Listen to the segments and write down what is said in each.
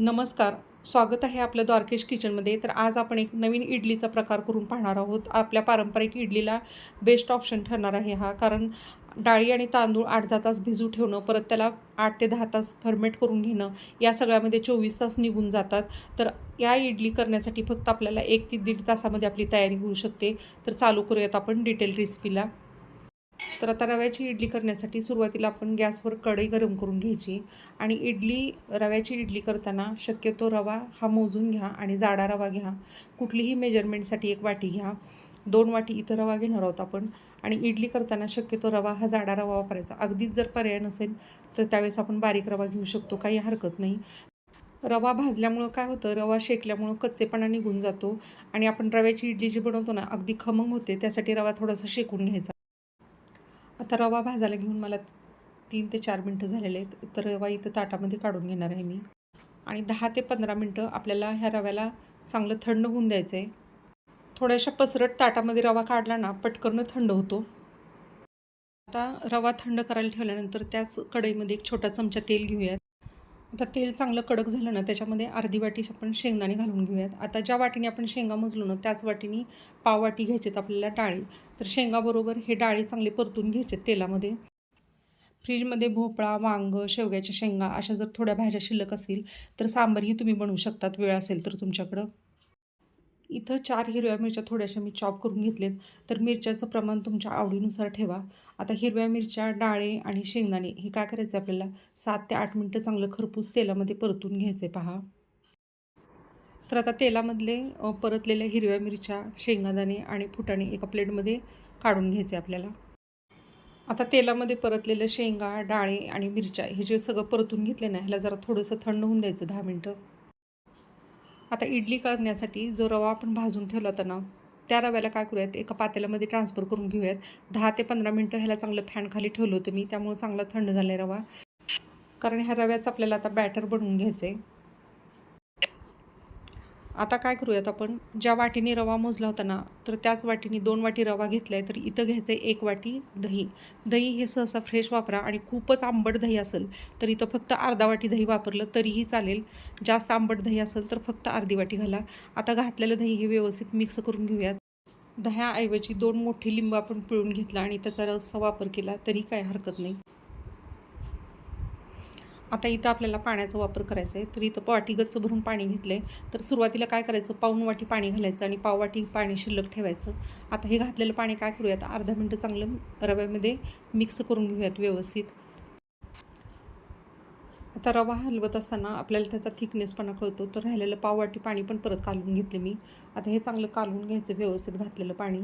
नमस्कार. स्वागत आहे आपलं द्वारकेश किचनमध्ये. तर आज आपण एक नवीन इडलीचा प्रकार करून पाहणार आहोत. आपल्या पारंपरिक इडलीला बेस्ट ऑप्शन ठरणार आहे हा. कारण डाळी आणि तांदूळ आठ दहा तास भिजू ठेवणं परत त्याला आठ ते दहा तास फर्मेट करून घेणं या सगळ्यामध्ये चोवीस तास निघून जातात. तर या इडली करण्यासाठी फक्त आपल्याला एक ते दीड तासामध्ये आपली तयारी होऊ शकते. तर चालू करूयात आपण डिटेल रेसिपीला तर आता रव्याची इडली करण्यासाठी सुरुवातीला आपण गॅसवर कढई गरम करून घ्यायची आणि इडली रव्याची इडली करताना शक्यतो रवा हा मोजून घ्या आणि जाडा रवा घ्या. कुठलीही मेजरमेंटसाठी एक वाटी घ्या. दोन वाटी इथं रवा घेणार आहोत आपण आणि इडली करताना शक्यतो रवा हा जाडा रवा वापरायचा. अगदीच जर पर्याय नसेल तर त्यावेळेस आपण बारीक रवा घेऊ शकतो काही हरकत नाही. रवा भाजल्यामुळं काय होतं रवा शेकल्यामुळं कच्चेपणा निघून जातो आणि आपण रव्याची इडली जी बनवतो ना अगदी खमंग होते त्यासाठी रवा थोडासा शेकून घ्यायचा. आता रवा भाजायला घेऊन मला तीन ते चार मिनटं झालेले आहेत. तर रवा इथं ताटामध्ये काढून घेणार आहे मी. आणि दहा ते पंधरा मिनटं आपल्याला ह्या रव्याला चांगलं थंड होऊन द्यायचं आहे. थोड्याशा पसरट ताटामध्ये रवा काढला ना पटकन थंड होतो. आता रवा थंड करायला ठेवल्यानंतर त्याच कढईमध्ये एक छोटा चमचा तेल घेऊयात. आता तेल चांगलं कडक झालं ना त्याच्यामध्ये अर्धी वाटी आपण शेंगदाणे घालून घेऊयात. आता ज्या वाटीने आपण शेंगा मोजलो ना त्याच वाटीने पाव वाटी घ्यायचेत आपल्याला डाळी. तर शेंगाबरोबर हे डाळी चांगले परतून घ्यायचे तेलामध्ये. फ्रीजमध्ये भोपळा वांग शेवग्याच्या शेंगा अशा जर थोड्या भाज्या शिल्लक असतील तर सांबारही तुम्ही बनवू शकतात वेळ असेल तर तुमच्याकडं. इथं चार हिरव्या मिरच्या थोड्याशा मी चॉप करून घेतलेत. तर मिरच्याचं प्रमाण तुमच्या आवडीनुसार ठेवा. आता हिरव्या मिरच्या डाळे आणि शेंगदाणे हे काय करायचं आपल्याला? सात ते आठ मिनटं चांगलं खरपूस तेलामध्ये परतून घ्यायचे पहा. तर आता तेलामधले परतलेल्या हिरव्या मिरच्या शेंगादाणे आणि फुटाणे एका प्लेटमध्ये काढून घ्यायचे आपल्याला. आता तेलामध्ये परतलेलं शेंगा डाळे आणि मिरच्या हे जे सगळं परतून घेतले ना ह्याला जरा थोडंसं थंड होऊन द्यायचं दहा मिनटं. आता इडली करण्यासाठी जो रवा आपण भाजून ठेवला होता ना त्या रव्याला काय करूयात एका पातेल्यामध्ये ट्रान्सफर करून घेऊयात. दहा ते पंधरा मिनटं ह्याला चांगलं फॅन खाली ठेवलं होतं मी त्यामुळे चांगला थंड झाला रवा. कारण ह्या रव्याचं आपल्याला आता बॅटर बनवून घ्यायचं आहे आता काय करूयात आपण? ज्या वाटीने रवा मोजला होता ना तर त्याच वाटीने दोन वाटी रवा घेतला आहे तर इथं घ्यायचं आहे एक वाटी दही. दही हे सहसा फ्रेश वापरा आणि खूपच आंबट दही असेल तर इथं फक्त अर्धा वाटी दही वापरलं तरीही चालेल. जास्त आंबट दही असेल तर फक्त अर्धी वाटी घाला. आता घातलेलं दही हे व्यवस्थित मिक्स करून घेऊयात. दह्याऐवजी दोन मोठी लिंब आपण पिळून घेतला आणि त्याचा रसचा वापर केला तरी काय हरकत नाही. आता इथं आपल्याला पाण्याचा वापर करायचा आहे. तर इथं वाटी गच्च भरून पाणी घेतलं आहे तर सुरुवातीला काय करायचं? पाऊन वाटी पाणी घालायचं आणि पाव वाटी पाणी शिल्लक ठेवायचं. आता हे घातलेलं पाणी काय करूयात? अर्धा मिनटं चांगलं रव्यामध्ये मिक्स करून घेऊयात व्यवस्थित. आता रवा हलवत असताना आपल्याला त्याचा थिकनेसपणा कळतो. तर राहिलेलं पाववाटी पाणी पण परत कालवून घेतले मी. आता हे चांगलं कालवून घ्यायचं व्यवस्थित घातलेलं पाणी.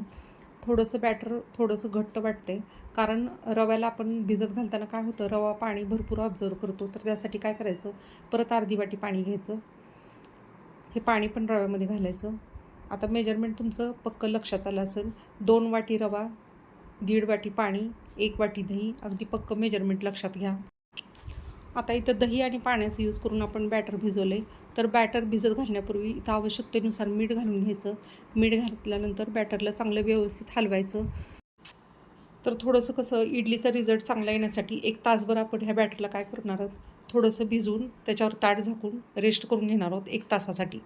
थोडंसं बॅटर थोडंसं घट्ट वाटते कारण रव्याला आपण भिजत घालताना काय होतं रवा पाणी भरपूर ऑब्झर्व करतो. तर त्यासाठी काय करायचं? परत अर्धी वाटी पाणी घ्यायचं. हे पाणी पण रव्यामध्ये घालायचं. आता मेजरमेंट तुमचं पक्कं लक्षात आलं असेल. दोन वाटी रवा दीड वाटी पाणी एक वाटी दही. अगदी पक्कं मेजरमेंट लक्षात घ्या. आता इथं दही आणि पाण्याचा यूज करून आपण बॅटर भिजवले तर बॅटर भिजत घालण्यापूर्वी इथं आवश्यकतेनुसार मीठ घालून घ्यायचं. मीठ घातल्यानंतर बॅटरला चांगलं व्यवस्थित हलवायचं. तर थोडंसं कसं इडलीचा रिझल्ट चांगला येण्यासाठी एक तासभर आपण ह्या बॅटरला काय करणार आहोत? थोडंसं भिजवून त्याच्यावर ताट झाकून रेस्ट करून घेणार आहोत एक तासासाठी.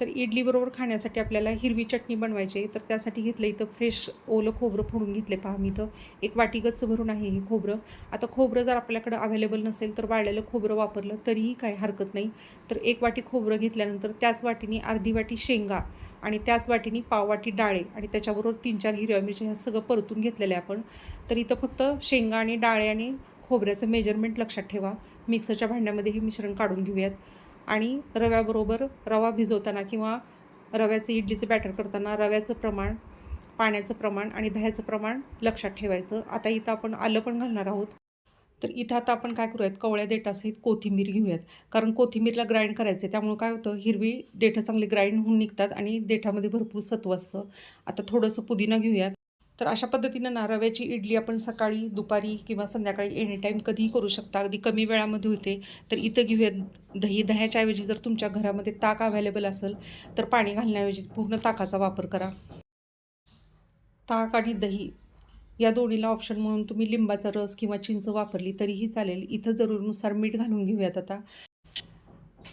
तर इडलीबरोबर खाण्यासाठी आपल्याला हिरवी चटणी बनवायची आहे. तर त्यासाठी घेतलं इथं फ्रेश ओलं खोबरं फोडून घेतले पहा मी इथं. एक वाटी गच्च भरून आहे हे खोबरं. आता खोबरं जर आपल्याकडं अवेलेबल नसेल तर वाळलेलं खोबरं वापरलं तरीही काही हरकत नाही. तर एक वाटी खोबरं घेतल्यानंतर त्याच वाटीने अर्धी वाटी शेंगा आणि त्याच वाटीने पाव वाटी डाळे आणि त्याच्याबरोबर तीन चार हिरव्या मिरच्या ह्या सगळं परतून घेतलेलं आहे आपण. तर इथं फक्त शेंगा आणि डाळे आणि खोबऱ्याचं मेजरमेंट लक्षात ठेवा. मिक्सरच्या भांड्यामध्ये हे मिश्रण काढून घेऊयात. आणि रव्याबरोबर रवा भिजवताना किंवा रव्याचं इडलीचं बॅटर करताना रव्याचं प्रमाण पाण्याचं प्रमाण आणि दह्याचं प्रमाण लक्षात ठेवायचं. आता इथं आपण आलं पण घालणार आहोत. तर इथं आता आपण काय करूयात? कवळ्या देठासहित कोथिंबीर घेऊयात. कारण कोथिंबीरला ग्राइंड करायचं आहे त्यामुळं काय होतं? हिरवी देठं चांगली ग्राइंड होऊन निघतात आणि देठामध्ये भरपूर सत्व असतं. आता थोडंसं पुदिना घेऊयात. तर अशा पद्धतीनं ना रव्याची इडली आपण सकाळी दुपारी किंवा संध्याकाळी एनी टाईम कधीही करू शकता. अगदी कमी वेळामध्ये होते. तर इथं घेऊयात दही. दह्याच्या ऐवजी जर तुमच्या घरामध्ये ताक अवेलेबल असेल तर पाणी घालण्याऐवजी पूर्ण ताकाचा वापर करा. ताक आणि दही या दोन्हीला ऑप्शन म्हणून तुम्ही लिंबाचा रस किंवा चिंच वापरली तरीही चालेल. इथं जरूरनुसार मीठ घालून घेऊयात आता.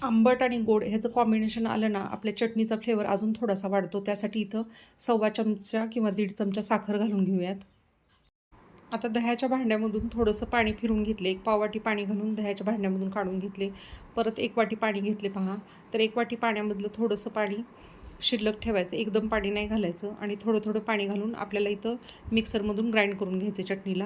आंबट आणि गोड ह्याचं कॉम्बिनेशन आलं ना आपल्या चटणीचा फ्लेवर अजून थोडासा वाढतो. त्यासाठी इथं सव्वा चमचा किंवा दीड चमचा साखर घालून घेऊयात. आता दह्याच्या भांड्यामधून थोडंसं पाणी फिरून घेतले. एक पाववाटी पाणी घालून दह्याच्या भांड्यामधून काढून घेतले. परत एक वाटी पाणी घेतले पहा. तर एक वाटी पाण्यामधलं थोडंसं पाणी शिल्लक ठेवायचं. एकदम पाणी नाही घालायचं. आणि थोडं थोडं पाणी घालून आपल्याला इथं मिक्सरमधून ग्राइंड करून घ्यायचे चटणीला.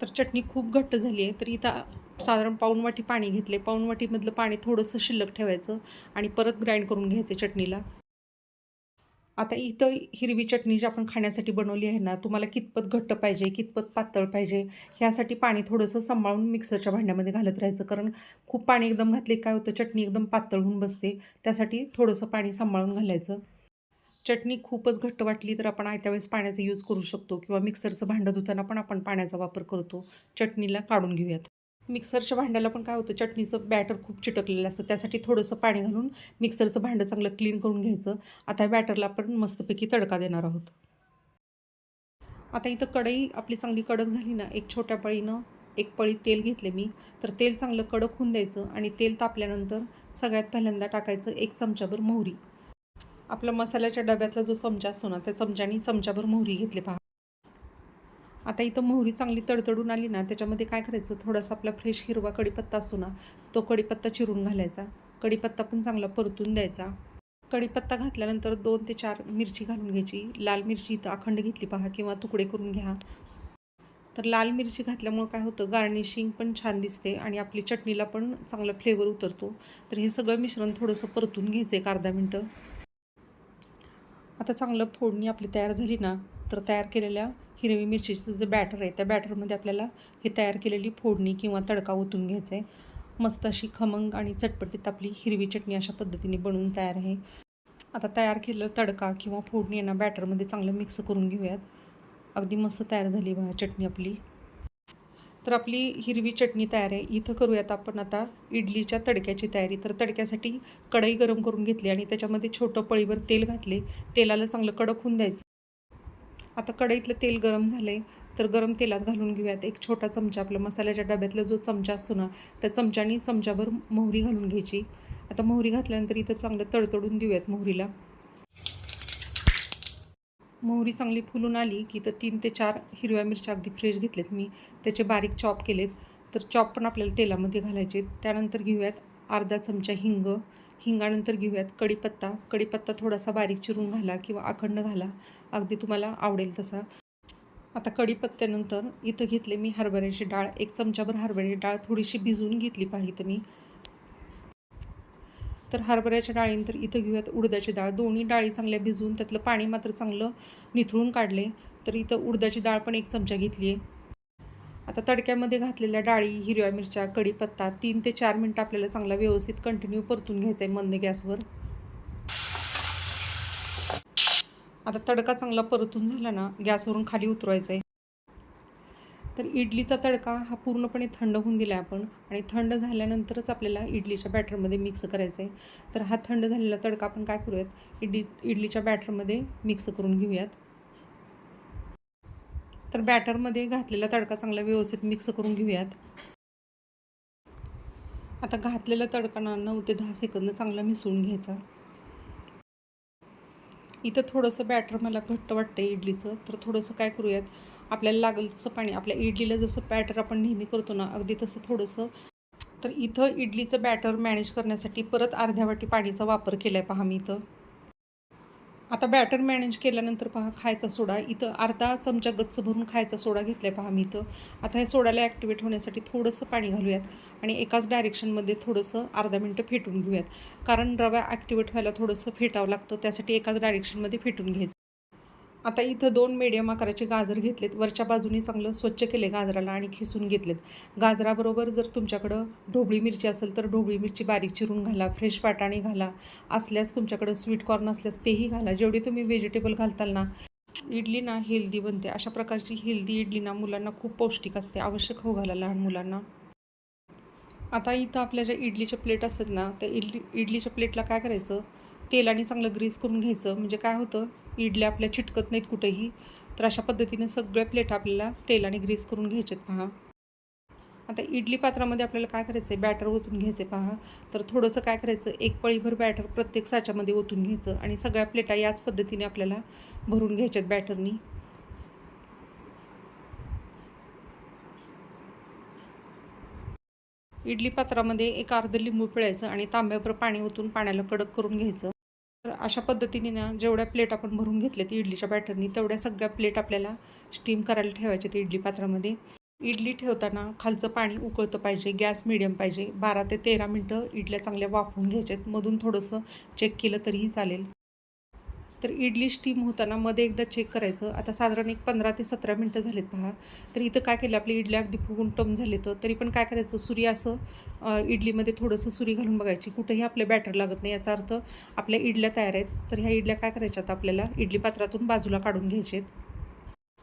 तर चटणी खूप घट्ट झाली आहे. तर इथं साधारण पाऊणवाटी पाणी घेतले. पाऊण वाटीमधलं पाणी थोडंसं शिल्लक ठेवायचं आणि परत ग्राइंड करून घ्यायचे चटणीला. आता इथं हिरवी चटणी जी आपण खाण्यासाठी बनवली आहे ना तुम्हाला कितपत घट्ट पाहिजे कितपत पातळ पाहिजे ह्यासाठी पाणी थोडंसं सांभाळून मिक्सरच्या भांड्यामध्ये घालत राहायचं. कारण खूप पाणी एकदम घातले काय होतं चटणी एकदम पातळ होऊन बसते. त्यासाठी थोडंसं पाणी सांभाळून घालायचं. चटणी खूपच घट्ट वाटली तर आपण आयत्या वेळेस पाण्याचा यूज करू शकतो किंवा मिक्सरचं भांडं धुताना पण आपण पाण्याचा वापर करतो. चटणीला काढून घेऊयात. मिक्सरच्या भांड्याला पण काय होतं चटणीचं बॅटर खूप चिटकलेलं असतं. त्यासाठी थोडंसं पाणी घालून मिक्सरचं भांडं चांगलं क्लीन करून घ्यायचं. आता या बॅटरला आपण मस्तपैकी तडका देणार आहोत. आता इथं कढई आपली चांगली कडक झाली ना एक छोट्या पळीनं एक पळी तेल घेतले मी. तर तेल चांगलं कडक होऊन द्यायचं आणि तेल तापल्यानंतर सगळ्यात पहिल्यांदा टाकायचं एक चमचाभर मोहरी. आपला मसाल्याच्या डब्यातला जो चमचा असतो ना त्या चमच्याने चमच्याभर मोहरी घेतली पहा. आता इथं मोहरी चांगली तडतडून आली ना त्याच्यामध्ये काय करायचं? थोडासा आपला फ्रेश हिरवा कढीपत्ता असतो ना तो कढीपत्ता चिरून घालायचा. कढीपत्ता पण चांगला परतून द्यायचा. कढीपत्ता घातल्यानंतर दोन ते चार मिरची घालून घ्यायची. लाल मिरची इथं अखंड घेतली पहा किंवा तुकडे करून घ्या. तर लाल मिरची घातल्यामुळं काय होतं? गार्निशिंग पण छान दिसते आणि आपली चटणीला पण चांगला फ्लेवर उतरतो. तर हे सगळं मिश्रण थोडंसं परतून घ्यायचं एक अर्धा मिनटं. आता चांगलं फोडणी आपली तयार झाली ना तर तयार केलेल्या हिरवी मिरचीचं जे बॅटर आहे त्या बॅटरमध्ये आपल्याला हे तयार केलेली फोडणी किंवा तडका ओतून घ्यायचा आहे. मस्त अशी खमंग आणि चटपटीत आपली हिरवी चटणी अशा पद्धतीने बनवून तयार आहे. आता तयार केलेलं तडका किंवा फोडणी यांना बॅटरमध्ये चांगलं मिक्स करून घेऊयात. अगदी मस्त तयार झाली बा चटणी आपली. तर आपली हिरवी चटणी तयार आहे. इथं करूयात आपण आता इडलीच्या तडक्याची तयारी. तर तडक्यासाठी कढई गरम करून घेतली आणि त्याच्यामध्ये छोटं पळीवर तेल घातले. तेलाला चांगलं कडक होऊन द्यायचं. आता कढईतलं तेल गरम झालं आहे तर गरम तेलात घालून घेऊयात. एक छोटा चमचा आपला मसाल्याच्या डब्यातला जो चमचा असतो ना त्या चमच्यानी चमच्याभर मोहरी घालून घ्यायची. आता मोहरी घातल्यानंतर इथं चांगलं तडतडून देऊयात मोहरीला. मोहरी चांगली फुलून आली की तर तीन ते चार हिरव्या मिरच्या अगदी फ्रेश घेतलेत. मी त्याचे बारीक चॉप केलेत. तर चॉप पण आपल्याला तेलामध्ये घालायचे त्यानंतर घेऊयात अर्धा चमचा हिंग. हिंगानंतर घेऊयात कढीपत्ता. कढीपत्ता थोडासा बारीक चिरून घाला किंवा अखंड घाला. अगदी तुम्हाला आवडेल तसा. आता कढीपत्त्यानंतर इथं घेतले मी हरभऱ्याची डाळ. एक चमचाभर हरभऱ्याची डाळ थोडीशी भिजवून घेतली पाहिजे मी. तर हरभऱ्याच्या डाळीनंतर इथं घेऊयात उडदाची डाळ. दोन्ही डाळी चांगल्या भिजवून त्यातलं पाणी मात्र चांगलं निथळून काढले. तर इथं उडदाची डाळ पण एक चमचा घेतली आहे. आता तडक्यामध्ये घातलेल्या डाळी हिरव्या मिरच्या कढीपत्ता तीन ते चार मिनटं आपल्याला चांगला व्यवस्थित कंटिन्यू परतून घ्यायचा आहे मंद गॅसवर. आता तडका चांगला परतून झाला ना गॅसवरून खाली उतरवायचा आहे तर इडलीचा तडका हा पूर्णपणे थंड होऊन दिला आहे आपण. आणि थंड झाल्यानंतरच आपल्याला इडलीच्या बॅटरमध्ये मिक्स करायचं आहे तर हा थंड झालेला तडका आपण काय करूयात? इडली इडलीच्या बॅटरमध्ये मिक्स करून घेऊयात. तर बॅटरमध्ये घातलेला तडका चांगला व्यवस्थित मिक्स करून घेऊयात. आता घातलेला तडका ना नऊ ते दहा सेकंद चांगला मिसळून घ्यायचा. इथं थोडंसं बॅटर मला घट्ट वाटतं इडलीचं. तर थोडंसं काय करूयात? आपल्याला लागेल तसं पाणी. आपल्या इडलीला जसं बॅटर आपण नेहमी करतो ना अगदी तसं थोडंसं. तर इथं इडलीचं बॅटर मॅनेज करण्यासाठी परत अर्ध्या वाटी पाणीचा वापर केला आहे पहा मी इथं. आता बॅटर मॅनेज केल्यानंतर पहा खायचा सोडा. इथं अर्धा चमचा गच्च भरून खायचा सोडा घेतला आहे पहा मी इथं. आता हे सोड्याला ॲक्टिवेट होण्यासाठी थोडंसं पाणी घालूयात आणि एकाच डायरेक्शनमध्ये थोडंसं अर्धा मिनटं फेटून घेऊयात. कारण रवा ॲक्टिवेट व्हायला थोडंसं फेटावं लागतं त्यासाठी एकाच डायरेक्शनमध्ये फेटून घ्यायचं. आता इथं दोन मीडियम आकाराचे गाजर घेतलेत. वरच्या बाजूनी चांगलं स्वच्छ केले गाजराला आणि खिसून घेतलेत. गाजराबरोबर जर तुमच्याकडं ढोबळी मिरची असेल तर ढोबळी मिरची बारीक चिरून घाला फ्रेश वाटाणे घाला. असल्यास तुमच्याकडं स्वीट कॉर्न असल्यास तेही घाला. जेवढी तुम्ही व्हेजिटेबल घालताल ना इडली ना हेल्दी बनते. अशा प्रकारची हेल्दी इडली ना मुलांना खूप पौष्टिक असते. आवश्यक हो घाला लहान मुलांना. आता इथं आपल्या ज्या इडलीच्या प्लेट असतात ना त्या इडली इडलीच्या प्लेटला काय करायचं? तेलाने चांगलं ग्रीस करून घ्यायचं. म्हणजे काय होतं इडल्या आपल्या चिटकत नाहीत कुठेही. तर अशा पद्धतीने सगळ्या प्लेट आपल्याला तेलाने ग्रीस करून घ्यायच्यात पहा. आता इडली पात्रामध्ये आपल्याला काय करायचं आहे बॅटर ओतून घ्यायचे पहा. तर थोडंसं काय करायचं? एक पळीभर बॅटर प्रत्येक साच्यामध्ये ओतून घ्यायचं आणि सगळ्या प्लेटा याच पद्धतीने आपल्याला भरून घ्यायच्यात बॅटरनी इडली पात्रामध्ये एक अर्ध लिंबू पिळायचं आणि तांब्याभर पाणी ओतून पाण्याला कडक करून घ्यायचं. तर अशा पद्धतीने ना जेवढ्या प्लेट आपण भरून घेतल्यात इडलीच्या बॅटरनी तेवढ्या सगळ्या प्लेट आपल्याला स्टीम करायला ठेवायच्या इडली पात्रामध्ये. इडली ठेवताना खालचं पाणी उकळतं पाहिजे गॅस मिडियम पाहिजे. बारा ते तेरा मिनटं इडल्या चांगल्या वाफवून घ्यायच्यात. मधून थोडंसं चेक केलं तरीही चालेल. तर इडली स्टीम होताना मध्ये एकदा चेक करायचं. आता साधारण एक पंधरा ते सतरा मिनटं झालेत पहा. तर इथं काय केलं आपली इडल्या अगदी फुगून टम झाले तर तरी पण काय करायचं सुरी असं इडलीमध्ये थोडंसं सुरी घालून बघायची. कुठंही आपले बॅटर लागत नाही याचा अर्थ आपल्या इडल्या तयार आहेत. तर ह्या इडल्या काय करायच्यात आपल्याला इडली पात्रातून बाजूला काढून घ्यायचे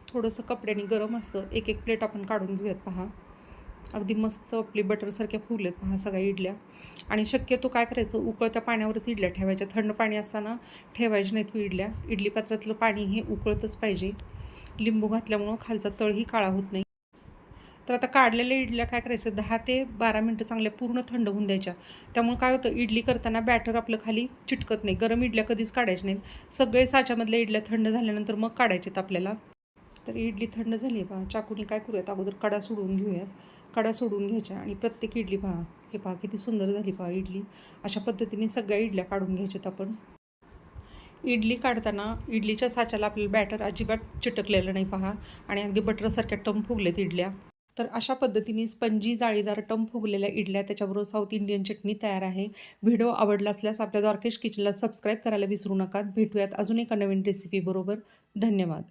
थोडंसं कपड्याने गरम असतं. एक एक प्लेट आपण काढून घेऊयात पहा. अगदी मस्त आपली बटरसारख्या फुगलेत पहा सगळ्या इडल्या. आणि शक्यतो काय करायचं उकळत्या पाण्यावरच इडल्या ठेवायच्या. थंड पाणी असताना ठेवायच्या नाहीत इडल्या. इडली पात्रातलं पाणी हे उकळतच पाहिजे. लिंबू घातल्यामुळं खालचा तळही काळा होत नाही. तर आता काढलेल्या इडल्या काय करायचं दहा ते बारा मिनटं चांगल्या पूर्ण थंड होऊन द्यायच्या. त्यामुळे काय होतं इडली करताना बॅटर आपलं खाली चिटकत नाही. गरम इडल्या कधीच काढायच्या नाहीत. सगळे साच्यामधल्या इडल्या थंड झाल्यानंतर मग काढायच्यात आपल्याला. तर इडली थंड झाली आहे पहा चाकूने काय करूयात? अगोदर कडा सोडून घेऊयात. कडा सोडून घ्यायच्या आणि प्रत्येक इडली पहा. हे पहा किती सुंदर झाली पहा इडली. अशा पद्धतीने सगळ्या इडल्या काढून घ्यायच्यात आपण. इडली काढताना इडलीच्या साच्याला आपल्याला बॅटर अजिबात चिटकलेलं नाही पहा. आणि अगदी बटरसारख्या टम फुगलेत इडल्या. तर अशा पद्धतीने स्पंजी जाळीदार टम फुगलेल्या इडल्या त्याच्याबरोबर साऊथ इंडियन चटणी तयार आहे. व्हिडिओ आवडला असल्यास आपल्या द्वारकेश किचनला सबस्क्राईब करायला विसरू नका. भेटूयात अजून एका नवीन रेसिपीबरोबर धन्यवाद.